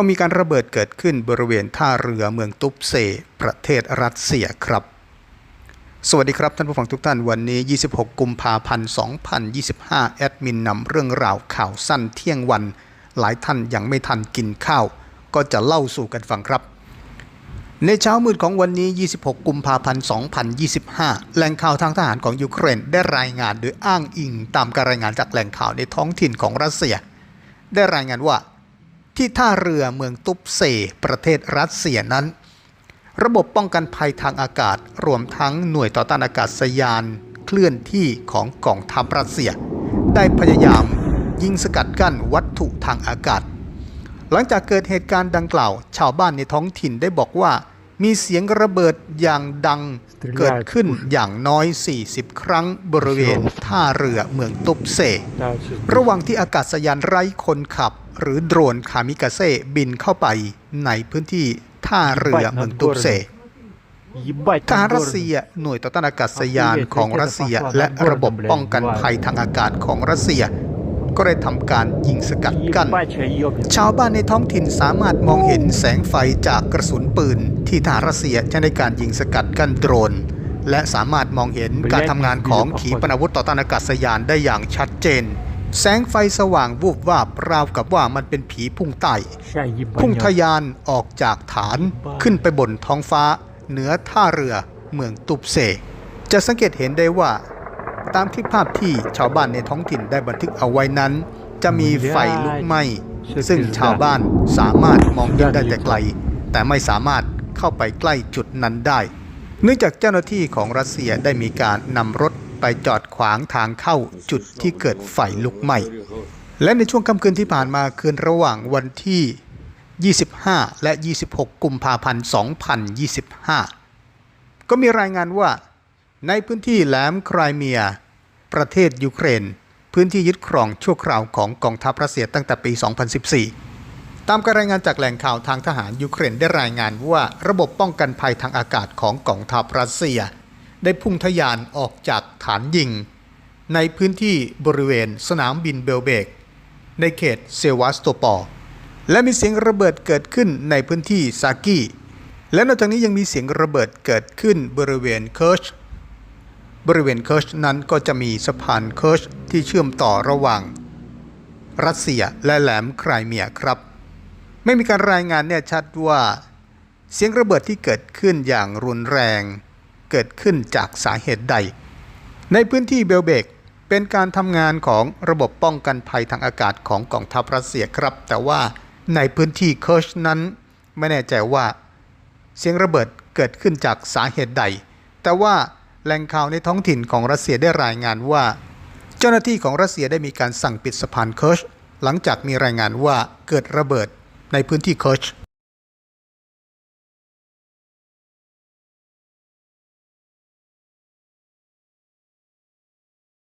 ก็มีการระเบิดเกิดขึ้นบริเวณท่าเรือเมืองตุปเซ ประเทศรัสเซียครับ สวัสดีครับท่านผู้ฟังทุกท่านวันนี้ 26 กุมภาพันธ์ 2025 แอดมินนำเรื่องราวข่าวสั้นเที่ยงวัน หลายท่านยังไม่ทันกินข้าว ก็จะเล่าสู่กันฟังครับในเช้ามืดของวันนี้ 26 กุมภาพันธ์ 2025 แหล่งข่าวทางทหารของยูเครนได้รายงานโดยอ้างอิงตามการรายงานจากแหล่งข่าวในท้องถิ่นของรัสเซีย ได้รายงานว่า ที่ท่าเรือเมืองตุบเซ ประเทศรัสเซียนั้น ระบบป้องกันภัยทางอากาศรวมทั้งหน่วยต่อต้านอากาศยานเคลื่อนที่ของกองทัพรัสเซีย ได้พยายามยิงสกัดกั้นวัตถุทางอากาศ หลังจากเกิดเหตุการณ์ดังกล่าว ชาวบ้านในท้องถิ่นได้บอกว่า มีเสียงระเบิดอย่างดังเกิดขึ้นอย่างน้อย 40 ครั้งบริเวณท่าเรือเมืองตุบเซ ระหว่างที่อากาศยานไร้คนขับ หรือโดรนคามิกาเซ่บินเข้าไปในพื้นที่ท่าเรือเมืองตุบเซทหารรัสเซียหน่วยต่อต้านอากาศยานของรัสเซีย และระบบป้องกันภัยทางอากาศของรัสเซีย ก็ได้ทำการยิงสกัดกัน้น ชาวบ้านในท้องถิ่นสามารถมองเห็นแสงไฟจากกระสุนปืน ที่ทหารรัสเซียใช้ในการยิงสกัดกั้นโดรน และสามารถมองเห็นการทำงานของขีปนาวุธต่อต้านอากาศยานได้อย่างชัดเจน แสงไฟสว่างวูบวาบราวกับว่ามันเป็นผีพุ่งไต่พุ่งทยานออกจากฐานขึ้นไปบนท้องฟ้า เหนือท่าเรือเมืองตุบเซจะสังเกตเห็นได้ว่า ตามคลิปภาพที่ชาวบ้านในท้องถิ่นได้บันทึกเอาไว้นั้น จะมีไฟลุกไหม้ซึ่งชาวบ้านสามารถมองเห็นได้แต่ไกล แต่ไม่สามารถเข้าไปใกล้จุดนั้นได้ เนื่องจากเจ้าหน้าที่ของรัสเซียได้มีการนำรถไปจอดขวางทางเข้าจุดที่เกิดไฟลุกไหม้และในช่วงค่ำคืนที่ผ่านมาคืนระหว่างวันที่ 25 และ 26 กุมภาพันธ์ 2025 ก็มีรายงานว่า ในพื้นที่แหลมไครเมีย ประเทศยูเครน พื้นที่ยึดครองชั่วคราวของกองทัพรัสเซียตั้งแต่ปี 2014 ตามการรายงานจากแหล่งข่าวทางทหารยูเครนได้รายงานว่าระบบป้องกันภัยทางอากาศของกองทัพรัสเซีย ได้พุ่งทะยานออกจากฐานยิง ในพื้นที่บริเวณสนามบินเบลเบก ในเขตเซวาสโตปอลและมีเสียงระเบิดเกิดขึ้นในพื้นที่ซากิและนอกจากนี้ยังมีเสียงระเบิดเกิดขึ้นบริเวณเคิร์ช บริเวณเคิร์ชนั้นก็จะมีสะพานเคิร์ชที่เชื่อมต่อระหว่าง รัสเซียและแหลมไครเมียครับ ไม่มีการรายงานแน่ชัดว่า เสียงระเบิดที่เกิดขึ้นอย่างรุนแรง เกิดขึ้นจากสาเหตุใด ในพื้นที่เบลเบกเป็นการทำงานของระบบป้องกันภัยทางอากาศของกองทัพรัสเซียครับ แต่ว่าในพื้นที่เคิร์ชนั้น ไม่แน่ใจว่า เสียงระเบิดเกิดขึ้นจากสาเหตุใด แต่ว่า แหล่งข่าวในท้องถิ่นของรัสเซียได้รายงานว่า เจ้าหน้าที่ของรัสเซียได้มีการสั่งปิดสะพานเคิร์ชหลังจากมีรายงานว่าเกิดระเบิดในพื้นที่เคิร์ช